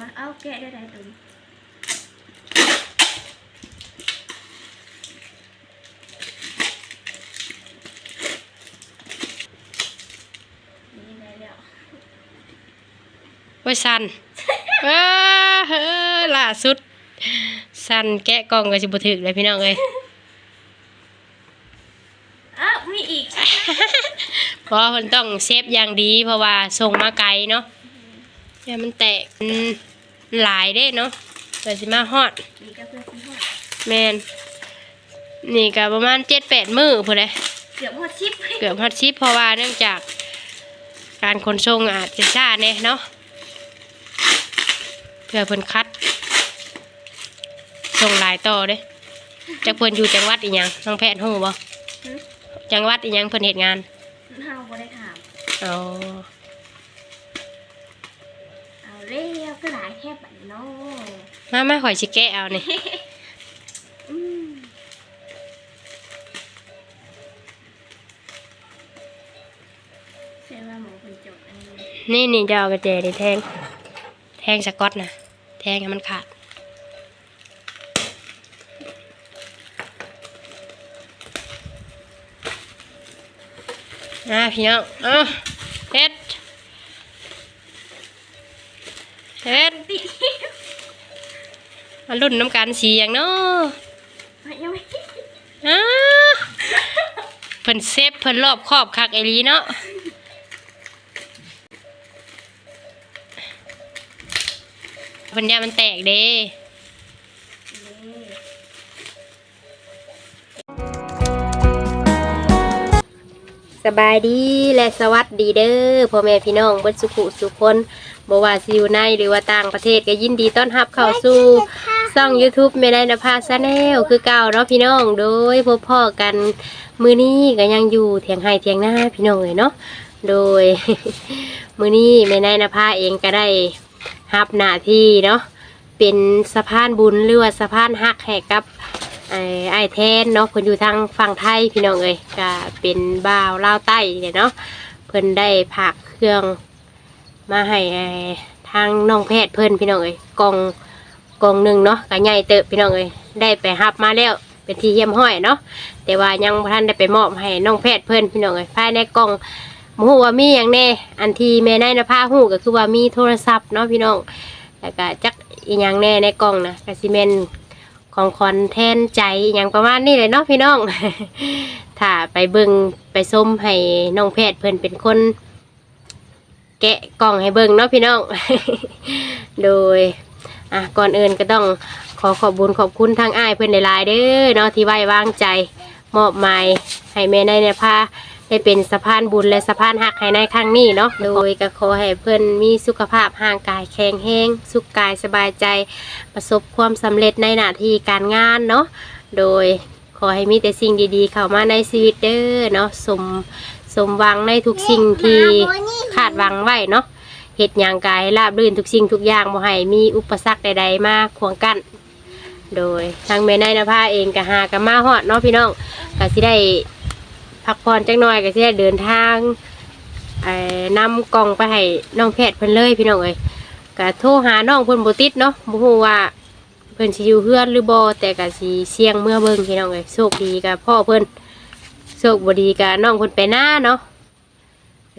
วะเอาแกะได้ได้ตัวนี้นี่ได้แล้วโอ้ยสันเออเออล่าสุด สันแกะกล่องก็สิบ่ถึกเลยพี่น้องเอ้ยอ้าวมีอีก เพราะว่าเพิ่นต้องเซฟอย่างดีเพราะว่าส่งมาไกลเนาะอย่ามันแตกมัน หลายเด้เนาะเปิดสิมาฮอดนี่ก็เพื่อที่หอดแม่นนี่ก็ประมาณ7-8มื้อพุ่นแหละเกือบหอดชิปเกือบฮอดชิปเพราะว่าเนื่องจากการขนส่งอาจจะช้าแน่เนาะเพื่อเพิ่นคัดส่งหลายต่อเด้จักเพิ่นอยู่จังหวัดอีหยังน้องแพทย์ฮู้บ่หึจังหวัดอีหยังเพิ่นเฮ็ดงานเฮาบ่ได้ถามอ๋อเอาเร็ มามาข่อยสิแกะเอานี่อืมเสียว่าหมูเป็นจบอันนี้นี่นี่จะเอากระเจนี่แทง แทงสกอตนะแทงให้มันขาดอะพี่น้องเอาเฮ็ดเฮ็ดติด มารุ่นน้ำกันสีอย่างเนาะยังไม่อ้าเพิ่นเซฟเพิ่นรอบครอบคักไอหลีเนาะเพิ่นยามันแตกเด้สบายดีและสวัสดีเด้อพ่อแม่พี่น้องเบิดสุขุสุขคนบ่ว่าสิอยู่ในหรือว่าต่างประเทศก็ยินดีต้อนรับเข้าสู่ ช่อง YouTube แม่ได้นภาชาแนลคือเก่าเนาะพี่น้องโดยพบพ่อกันมือนี้ก็ยังอยู่เถียงไห้เถียงหน้าพี่น้องเลยเนาะโดย มือนี้แม่ได้นภาเองก็ได้รับหน้าที่เนาะเป็นสะพานบุญหรือว่าสะพานฮักให้กับไอ้ไอ้แทนเนาะเพิ่นอยู่ทางฝั่งไทยพี่น้องเอ้ยก็เป็นบ่าวลาวใต้เนี่ยเนาะเพิ่นได้ผักเครื่องมาให้ไอ้ทางน้องแพทย์เพิ่นพี่น้องเอ้ยกอง กองหนึ่งเนาะก็ใหญ่เติบพี่น้องเอ้ยได้ไปรับมาแล้วเป็นที่เยี่ยมห้อยเนาะแต่ว่ายังบ่ทันได้ไปมอบให้น้องแพทย์เพิ่อนพี่น้องเอ้ยภายในกล่องบ่ฮู้ว่ามีหยังแน่อันที่แม่นายนภาฮู้ก็คือว่ามีโทรศัพท์เนาะพี่น้องแล้วก็จักอีหยังแน่ในกล่องนะก็สิแม่นของคอนแทนใจอหย่างประมาณนี้เลยเนาะพี่น้อง ถ้าไปเบิงไปส้มให้น้องแพทย์เพิ่อนเป็นคน แกะกล่องให้เบิงเนาะพี่น้อง โดย อะก่อนอื่นก็ต้องขอขอบบุญขอบคุณทางอ้ายเพิ่นหลายๆเด้อเนาะที่ไว้วางใจมอบหมายให้แม่ในเนี่ยพาได้เป็นสะพานบุญและสะพานหักให้ในครั้งนี้เนาะโดยก็ขอให้เพิ่นมีสุขภาพร่างกายแข็งแรงสุขกายสบายใจ ประสบความสำเร็จในหน้าที่การงานเนาะโดยขอให้มีแต่สิ่งดีๆ เข้ามาในชีวิตเด้อเนาะสมสมหวังในทุกสิ่งที่คาดหวังไว้เนาะ เหตุย่างกายราบรื่นทุกสิ่งทุกอย่างบ่ให้มีอุปสรรคใดๆมาขวางกั้นโดยทางแม่นายนภาเองก็หากันมาฮอดเนาะพี่น้องก็สิได้พักผ่อนจักหน่อยก็สิได้เดินทางเอ่อนำกล่องไปให้น้องแพทย์เพิ่นเลยพี่น้องเอ้ยก็โทรหาน้องเพิ่นบ่ติดเนาะบ่ฮู้ว่าเพิ่นสิอยู่เฮือนหรือบ่แต่ก็สิเสี่ยงเมื่อเบิ่งพี่น้องเอ้ยโชคดีกับพ่อเพิ่นโชคบ่ดีกับน้องเพิ่นไปหน้าเนาะ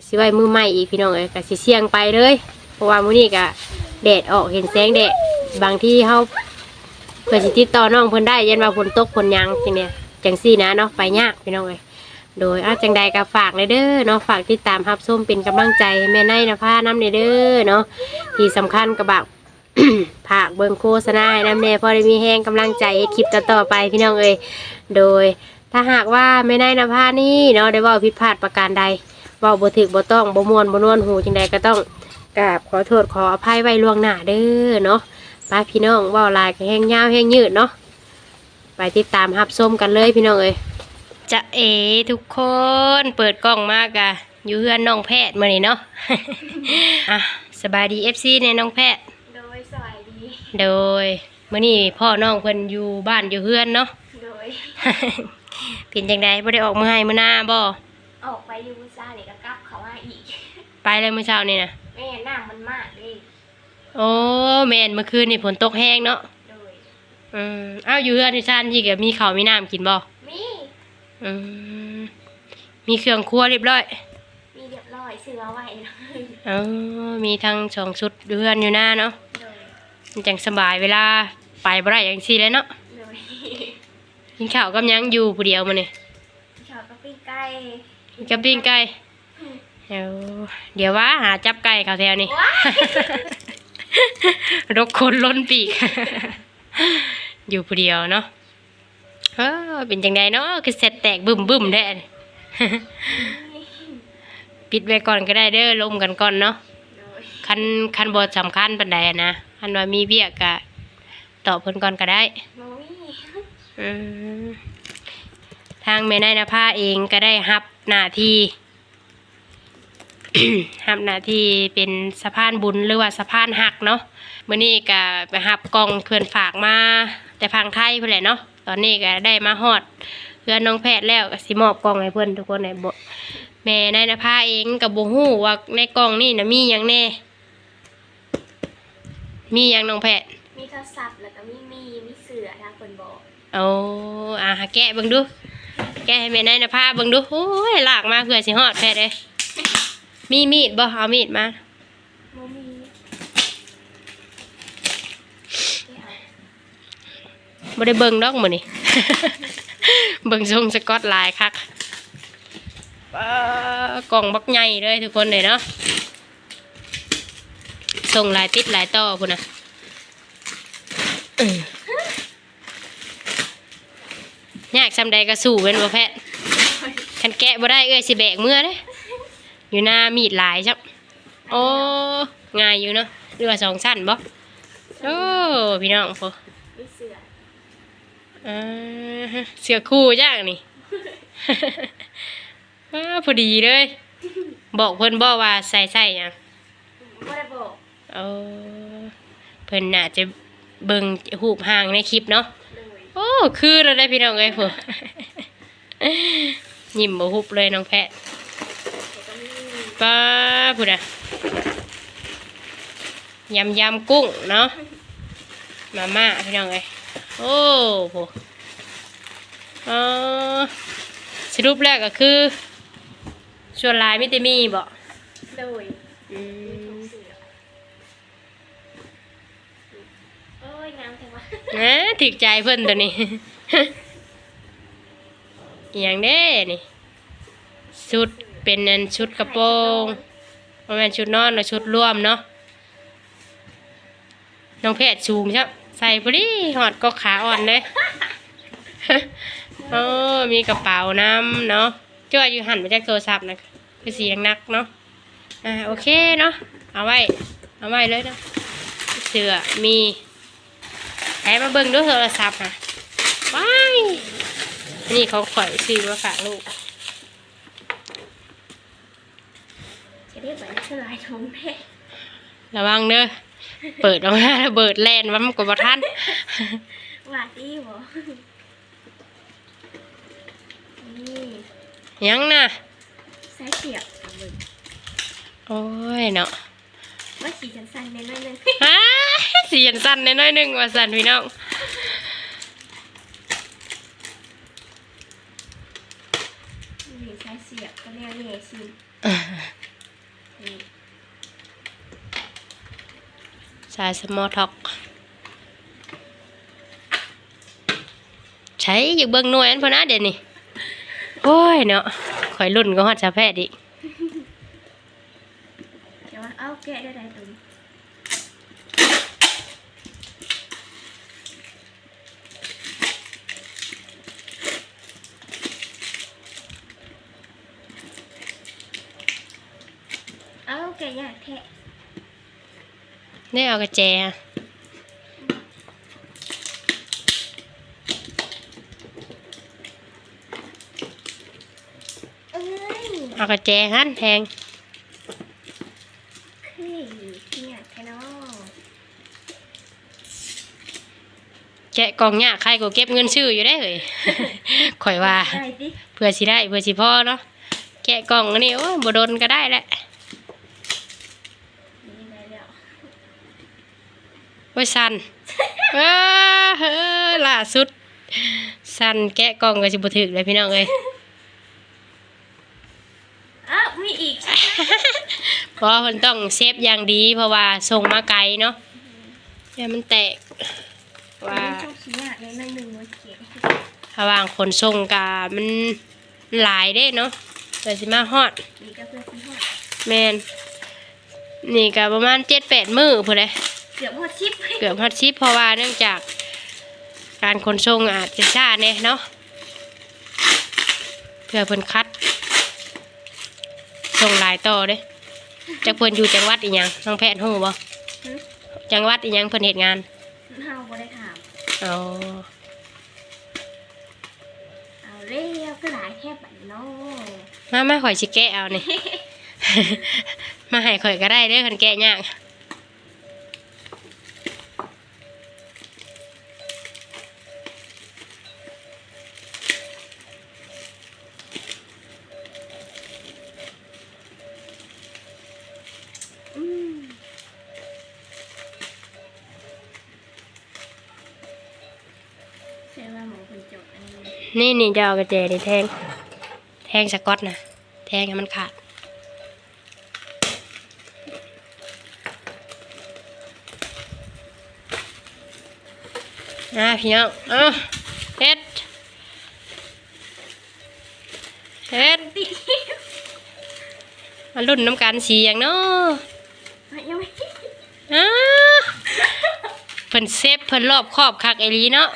สิไว้มือใหม่อีกพี่น้องเอ้ยก็สิเสี่ยงไปเลย เพราะว่ามื้อนี้ก็แดดออกเห็นแสงแดดบางที่เฮาเพิ่นสิติดต่อน้องเพิ่นได้ยันว่าฝนตกฝนหยังจังเนี่ยจังซี่นะเนาะไปยากพี่น้องเอ้ยโดยอาจังใดก็ฝากเลยเด้อเนาะฝากติดตามรับชมเป็นกำลังใจให้แม่นนภาน้ำเด้อเนาะที่สำคัญกระบะผากเบิงโฆษณาให้น้ำแน่พอได้มีแห้งกำลังใจให้คลิปต่อๆไปพี่น้องเอ้ยโดยถ้าหากว่าไม่ได้นภานี่เนาะได้ว่าผิดพลาดประการใด เว่าบ่ถึกบ่ต้องบ่มวนบ่นวนหูจังใดก็ต้องกราบขอโทษขออภัยไว้ล่วงหน้าเด้อเนาะไปพี่น้องเว่าหลายก็แห้งยาวแห้งยืดเนาะไปติดตามรับชมกันเลยพี่น้องเอ้ยจะเอทุกคนเปิดกล้องมากอะอยู่เฮือนน้องแพทย์มื้อนี้เนาะ อะสบายดี FC ในน้องแพทย์ โดยสวัสดี โดยมื่อนี้พ่อน้องเพิ่นอยู่บ้านอยู่เฮือนเนาะ โดย เป็นจังไดบ่ได้ออกมือให้มื้อหน้าบ่ออกไปอยู่ ไปเลยมื้อเช้านี่นะแม่น้ำมันมากเลยโโอ้แม่นเมื่อคืนนี่ฝนตกแห้งเนาะโดยอืมอ้าวอยู่เฮือนที่ชานที่ก็มีข้าวมีน้ำกินบ่มีอืมมีเครื่องครัวเรียบร้อยมีเรียบร้อยซื้อเอาไว้เลยอ๋อมีทั้งสองชุดอยู่เฮือนอยู่หน้าเนาะโดยมันจังสบายเวลาไปบ่ได้อย่างซี่แหล้วเนาะโดยกินข้าวกับหยังอยู่ผู้เดียวมื้อนี้ชอบก็ปิ้งไก่กินกับปิ้งไก่ เดี๋ยวเดี๋ยวว่าหาจับไก่เขาแถวนี้ว้ายรกคนล้นปีก อยู่ผู้เดียวเนาะเออเป็นจังไดเนาะคือเสร็จแตกบึ้มบึ้มๆแท้ปิดไว้ก่อนก็ได้เด้อลมกันก่อนเนาะโดยคันคันบทสำคัญปันใดอะนะคันว่ามีเบี้ยกะตอบเพิ่นก่อนก็ได้โมมี่อืมทางแม่นายนภาเองก็ได้รับหน้าที่ รับหน้าที่เป็นสะพานบุญหรือว่าสะพานหักเนาะมื้อนี้ก็ไปรับกล่องเพื่อนฝากมา แต่พังไทยเพิ่นแหละเนาะตอนนี้ก็ได้มาฮอดเพื่อนน้องแพทย์แล้วก็สิมอบกล่องให้เพิ่นทุกคนในบ่แม่นายนภาเองก็บ่ฮู้ว่าในกล่องนี่น่ะมีหยังแน่ มีหยังน้องแพทย์มีโทรศัพท์แล้วก็มีมีมีเสือทางคนบอกเอาอ่าแกะเบิ่งดู แกะให้แม่นายนภาเบิ่งดูโอ้ยลากมาเพื่อสิฮอดแพทย์เด้ มีมีดบ่เอามีดมาโมมี่บ่ได้เบิ่งดอกมื้อนี้ เบิ่งทรงสกอตลายคักป๊ากล่องบักใหญ่เลยทุกคนเลยเนาะส่งหลายติดหลายต่อพุ่นน่ะอื้อยากซำใดก็สู้เว้นบ่แพทย์คันแกะบ่ได้เอ้ยสิแบกเมื่อเด้ อยู่หน้ามีดหลายจับโอ้ง่ายอยู่เนาะเรือว่าสองชั้นบ่โอ้พี่น้องพอมีเสืออ่าฮะเสือคู่จ้างนี่อ้าพอดีเลย บอกเพิ่นบอกว่าใส่ใส่หยังไม่ได้บอกเอาเพิ่นน่าจะเบิ่งหูปห่างในคลิปเนาะเลยโอ้คือเราได้พี่น้องเอ้ยผู้ยิ้มบ่หุบเลยน้องแพทย์แต่ก็มี ป้าผู้น่ะยำยำกุ้งเนาะมาม่าพี่น้องเอ้ยโอ้โหอ๋อสรุปแรกก็คือส่วนหลายมิตมีบ่เลยอืมีถุมงเสือโอ้ยงามจังวะนะถึกใจเพิ่นตัวนี้อหย่างเด้นี่ชุด เป็นอันชุดกระโปรงประมาณชุดนอนหรือชุดร่วมเนาะน้องเพชรสูงใช่ใส่พอดีหอดก็ขาอ่อนเลยโอ้มีกระเป๋าน้ำเนาะจ้าอยู่หันมาจากโทรศัพท์นะคือเสียงนักเนาะอ่าโอเคเนาะเอาไว้ เอาไว้เลยเนาะเสือมีแอบมาเบิ่งด้วยโทรศัพท์ค่ะว้ายอันนี่เขาข่อยซื้อมาฝากลูก จะเรียกว่าสลายทงแม่ระวังเด้อเปิดออกมาระเบิดแลนว่ามันกบทันหวาดดีบ่นี่ยังน่ะใส่เสียบเอาเลยโอ้ยเนาะว่าสีสั้นๆในน้อยหนึงอ้าเสียงสั่นน้อยๆหนึ่งว่าสั่นพี่น้องนี่ใส่เสียบก็เรียกนี่สินี่ สายสมอท็อกใช้อยู่เบื้องหน่วยอันพอนะเดี๋ยวนี้โอ้ยเนาะข่อยรุ่นก็ฮอดชาแพทย์อีก เดี๋ยวเอาแกะได้ไหนตุ้ เอาแกะยากแทะนี่เอากระแจเอ้ยเอากระแจหันแทงคือเนี่ยแค่นอแกะกล่องยากใครก็เก็บเงินชื่ออยู่ได้เลยข่อยว่า ได้ดิเพื่อสิได้เพื่อสิพ่อเนาะแกะกล่องอันนี้โอ้ยบ่โดนก็ได้แหละ นี่ได้แล้ว โอ้ยสันเออเออล่าสุด สันแกะกล่องก็สิบ่ถึกเลยพี่น้องเอ้ยอ้าวมีอีกใช่ไหมเพราะว่าเพิ่นต้องเซฟอย่างดี เพราะว่าส่งมาไกลเนาะอย่ามันแตกว่ามันช่วงขี้ยากในหนึ่งวันเกียรระหว่างขนส่งกามันหลายเด้เนาะเดี๋ยวสิมาฮอดนี่ก็เพื่อที่ห้องแมนนี่ก็ประมาณเจ็ดแปดมื้อพุ่นเลยเกือบหมดชิปเกือบฮอดชิปเพราะว่าเนื่องจากการขนส่งอาจจะช้าแน่เนาะเพื่อเพิ่นคัดส่งหลายต่อเด้จักเพิ่นอยู่จังหวัดอีหยังน้องแพทย์ฮู้บ่จังหวัดอีหยังเพิ่นเฮ็ดงานเฮาบ่ได้ถามอ๋อเอาเรียกก็หลายแค่บัดเนาะมามาข่อยสิแกะเอานี่ มาให้ข่อยก็ได้เด้อคันแกะยาก นนี้นี่นี่จะเอากระเจนี่แทง แทงสกอตนะแทงให้มันขาด อะพี่น้องเอ้าเฮ็ดเฮ็ดติดมารุ่นน้ำกันสีอย่างเนาะยังไม่อ้าเพิ่นเซฟเพิ่นรอบครอบคักไอหลีเนาะ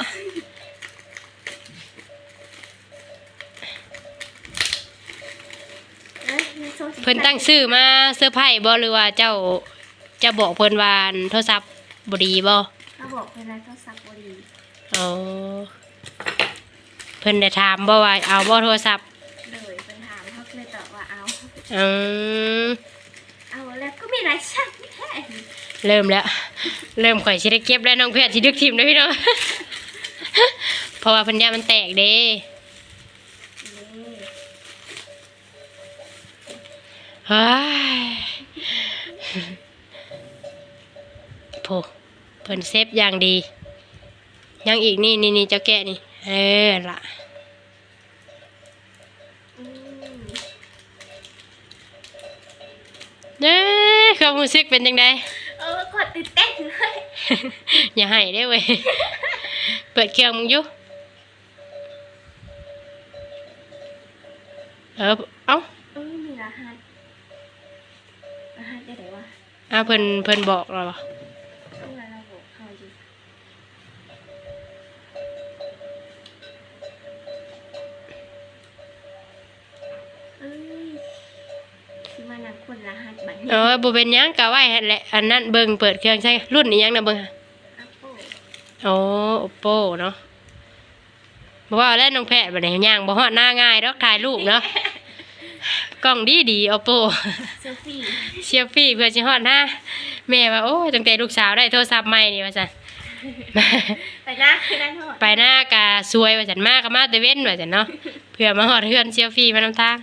เอ้ยมีโซสีเพิ่นตั้งชื่อมาเซอร์ไพรส์บ่หรือว่าเจ้าจะบอกเพิ่นว่าอันโทรศัพท์บ่ดีบ่เขาบอกเวลาเขาสักบุหรีอ๋อเพิ่นได้ถามบ่ว่าเอาบ่โทรศัพท์เลยเป็นถามเขาเคยตอบว่าเอา อืมเอาแล้วก็มีหลายชั้นแท้เริ่มแล้ว เริ่มข่อยสิได้เก็บแล้วน้องเพชรสิดึกทิ่มแล้วพี่น้อง เพราะว่าเพิ่นย่ามันแตกเด้ ฮ้ยโพเพิ่นเซฟอย่างดี ยังอีกนี่นี่นี่เจ้าแกะนี่ เออล่ะอืมเด้อความรู้สึกเป็นจังไดเออกดตื่นเต้นเลยอย่าให้ได้เว้ย เปิดเครื่องมึงอยู่เออเอ้าเอ อ้าวเพิ่นเพิ่นบอกเราเหรอต้องมาเราบอกเขาอยู่เอ้ยคือมานับคนรหัสบัตรเออบ่เป็นหยังกะไว้หั่นแหละ อันนั้นเบิ่งเปิดเครื่องใช่รุ่นนี้ยังนะเบิ่งค่ะอัปโป้โอ้ Oppo เนาะบ่ว่าแล้วน้องแพทย์บัดนี้ย่างบ่ฮอดหน้าง่ายดอกถ่ายรูปเนาะ กล้องดีดี Oppo เซลฟี่เชียร์ฟี่เพื่อสิฮอดหน้าแม่ว่าโอ้ยตั้งแต่ลูกสาวได้โทรศัพท์ใหม่นี่ว่าซั่นไปนะคือนั่นเถอะไปหน้ากาสวยว่าฉันมากก็มาแต่เว้นว่าฉันเนาะเพื่อมาหอดเฮือนเชียวฟรีมานำทาง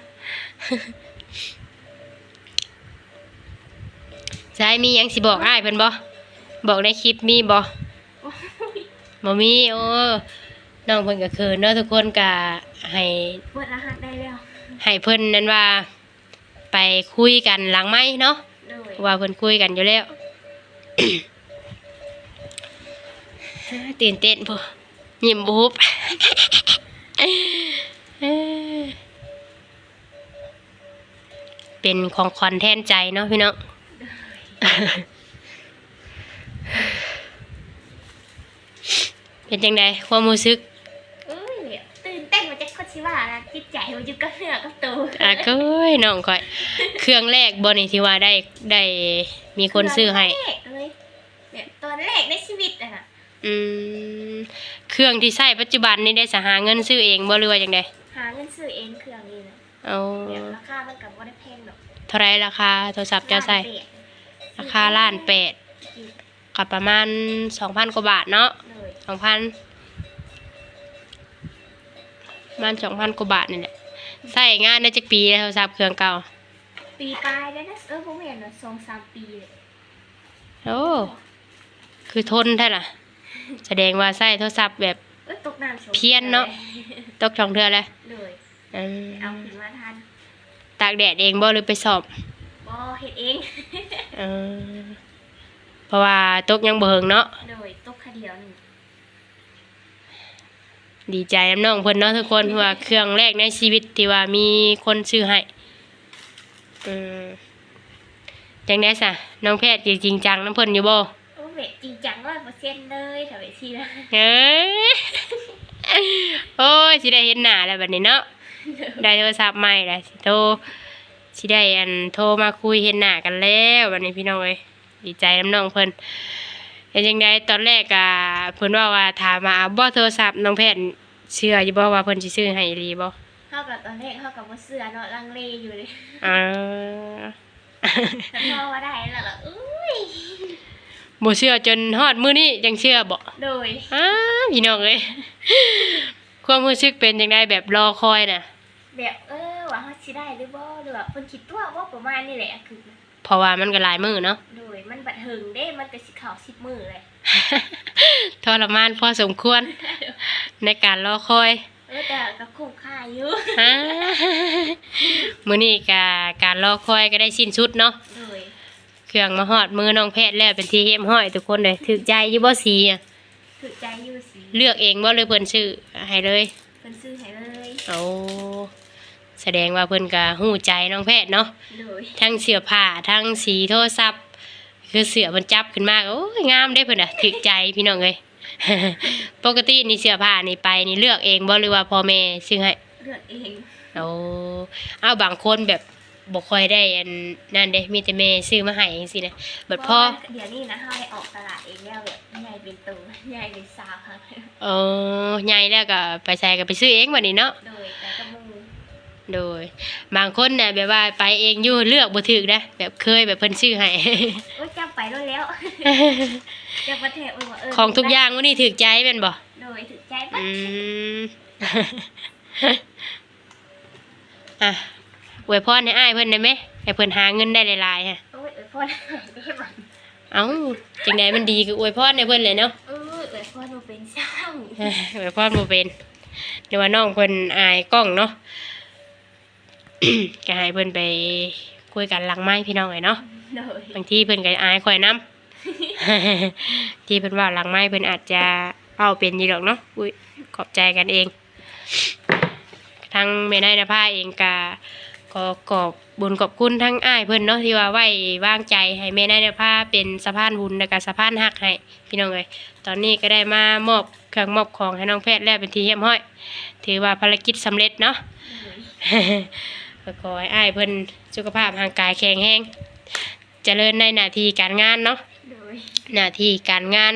ใช่มีหยังสิบอกอ้ายเพิ่นบ่บอกในคลิปมีบ่โอ้ยบ่มีโอ้น้องเพิ่นก็เขินเนาะทุกคนก็ให้เปิดรหัสได้แล้ว ให้เพิ่นนั้นว่า ไปคุยกันหลังไม้เนาะเลยว่าเพิ่นคุยกันอยู่แล้ว ตื่นเต้นพ่ยิ้มบุบเป็นของขวัญแทนใจเนาะพี่น้องเป็นจังไดความรู้สึก กับเนื้อกับตัวอะก็เอ้ยน้องก่อย เครื่องแรกบ่นี่ที่ว่าได้ได้มีคนซื้อให้ตนแรกเลยเนี่ยตอนแรกในชีวิตอะนะอืมเครื่องที่ใช้ปัจจุบันนี่ได้สหาเงินซื้อเองบ่หรือว่าจังไดหาเงินซื้อเองเครื่องนี้นะเอาเนี่ยราคามันกับว่าได้แพงหรอกเท่าไรราคาโทรศัพท์เจ้าใส่ล้นแปดราคาล้านแปดกับประมาณสองพันกว่าบาทเนาะเลยสองพันประมาณสองพันกว่าบาทนี่แหละ ใส่งานได้จักปีแล้วโทรศัพท์เครื่องเก่า ปีปลายแล้วนะเออผมเห็นว่าสองสามปีเลยโอ้คือทนแท้ล่ะ แสดงว่าใช้โทรศัพท์แบบเอ้ยตกน้ำชมเพี้ยนเนาะตกช่องเทื่อแล้วเลยอืมเอาขึ้นมาทันตากแดดเองบ่หรือไปสอบบ่เฮ็ดเองเออเพราะว่าตกยังบ่เฮิงเนาะเลยตกคาเดียวหนึง ดีใจน้ำน้องเพิ่นเนาะทุกคนเพราะว่าเครื่องแรกในชีวิตที่ว่ามีคนซื้อให้อืมจังได๋ซะน้องแพทย์จริงจังน้ำเพิ่นอยู่บ่โอ้เวทจริงจังร้อยเปอร์เซ็นต์เลยถ้าเวททีนะเอ้ยโอ้ยสิได้เห็นหน้าแล้วบัดนี้เนาะได้โทรศัพท์ใหม่แล้วสิโทรสิได้อันโทรมาคุยเห็นหน้ากันแล้วบัดนี้พี่น้องเอ้ยดีใจน้ำน้องเพิ่นเป็นจังไดตอนแรกอะเพิ่นว่าว่าถามมาเอาบ่โทรศัพท์น้องแพทย์ เชื่ออยู่บ่ว่าเพิ่นสิซื้อให้อีหลีบ่เข้ากับตอนแรกเข้ากับว่าเสื้อเนาะลังเลอยู่เลยเออแต่พอว่าได้แล้วล่ะอุ้ยบ่เชื่อจนฮอดมื้อนี้ยังเชื่อบ่โดยอ้าพี่น้องเอ้ยความรู้สึกเป็นจังไดแบบรอคอยน่ะแบบเออว่าเขาสิได้หรือบ่หรือว่าเพิ่นคิดตัวว่าประมาณนี้แหละคือเพราะว่ามันก็หลายมื้อเนาะโดยมันบัดหึงเด้มันก็สิเข้า10มื้อเลย ทรมานพอสมควร ในการรอคอยเออแต่ก็คุ้มค่าอยู่อ่ามื้อนี้ก็การรอคอยก็ได้สิ้นสุดเนาะโดยเครื่องมาฮอดมือน้องแพทย์แล้วเป็นที่เฮียมห้อยทุกคนเลยถูกใจอยู่บ่สีอะถือใจอยู่สิเลือกเองบ่เลยเพิ่นซื้อให้เลยเพิ่นซื้อให้เลยเอาแสดงว่าเพิ่นก็ฮู้ใจน้องแพทย์เนาะโดยทั้งเสื้อผ้าทั้งสีโทรศัพท์ คือเสื้อเพิ่นจับขึ้นมาก็โอ้ยงามได้เพิ่นน่ะถูกใจพี่น้องเอ้ยปกตินี่เสื้อผ้านี่ไปนี่เลือกเองบ่หรือว่าพ่อแม่ซื้อให้เลือกเองโอ้เอาบางคนแบบบ่ค่อยได้อันนั่นเด้มีแต่แม่ซื้อมาให้จังซี่นะบัดพ่อเดี๋ยวนี้นะเฮาได้ออกตลาดเองแล้วแบบใหญ่เป็นตัวใหญ่เป็นสาวค่ะเออใหญ่แล้วก็ไปใส่ก็ไปซื้อเองบัดนี้เนาะโดยแต่กระมูโดย บางคนน่ะแบบว่าไปเองอยู่เลือกบ่ถูกนะแบบเคยแบบเพิ่นซื้อให้โอ้ยจำไปแล้วแล้วจะประเทศโอ้ยว่าเออของทุกอย่างวันนี้ถูกใจแม่นบ่โดยถือใจปั๊บอืมอะอวยพรให้อ้ายเพิ่นได้ไหมให้เพิ่นหาเงินได้หลายๆฮะโอ้ยเอ้ยพ่อได้ได้บังเอ้าจังไดมันดีก็อวยพรให้เพิ่นเลยเนาะเออเอ้ยพ่อหนูเป็นช่างเอ้ยอวยพรบ่เป็นเดี๋ยวว่าน้องเพิ่นอายกล้องเนาะก็ให้เพิ่นไปคุยกันหลังไม้พี่น้องไอ้เนาะ โดยบางทีเพิ่นก็อายข่อยนํที่เพิ่นว่าหลังไม้เพิ่นอาจจะเอาเป็นอยู่ดอกเนาะอุ้ยขอบใจกันเองทางแม่นายนภาเองก็ขอขอบบุญขอบคุณทั้งอ้ายเพิ่นเนาะที่ว่าไว้วางใจให้แม่นายนภาเป็นสะพานบุญและก็สะพานหักให้พี่น้องเอ้ยตอนนี้ก็ได้มามอบเครื่องมอบของให้น้องแพทย์แล้วเป็นที่เรียบร้อย ถือว่าภารกิจสำเร็จเนาะโดยก็ขอให้อ้ายเพิ่นสุขภาพร่างกายแข็งแรง เจริญในหน้าที่การงานเนาะโดยหน้าที่การงาน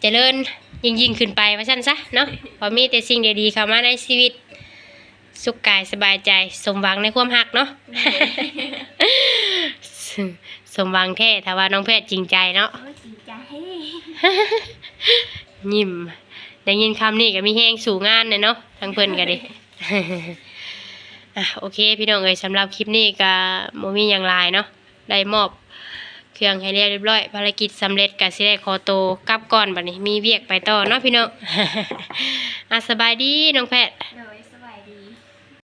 เจริญยิ่งยิ่งขึ้นไปว่าซั่นซะเนาะพอมีแต่สิ่งดีๆเข้ามาในชีวิต สุขกายสบายใจ สมหวังในความหักเนาะ สมหวังแท้ถ้าว่าน้องแพทย์จริงใจเนาะ โอ้ยจริงใจยิ้มได้ยินคำนี้ก็มีแห้งสู่งานเลยเนาะทั้งเพิ่นก็ดิ อะโอเค พี่น้องเอ้ยสำหรับคลิปนี้ก็บ่มีอย่างไรเนาะ ได้มอบเครื่องให้เรียบร้อย ภารกิจสำเร็จก็สิได้ขอตัวกลับก่อนบัดนี้มีเวียกไปต่อเนาะพี่น้อง อะสบายดีน้องแพทย์โดย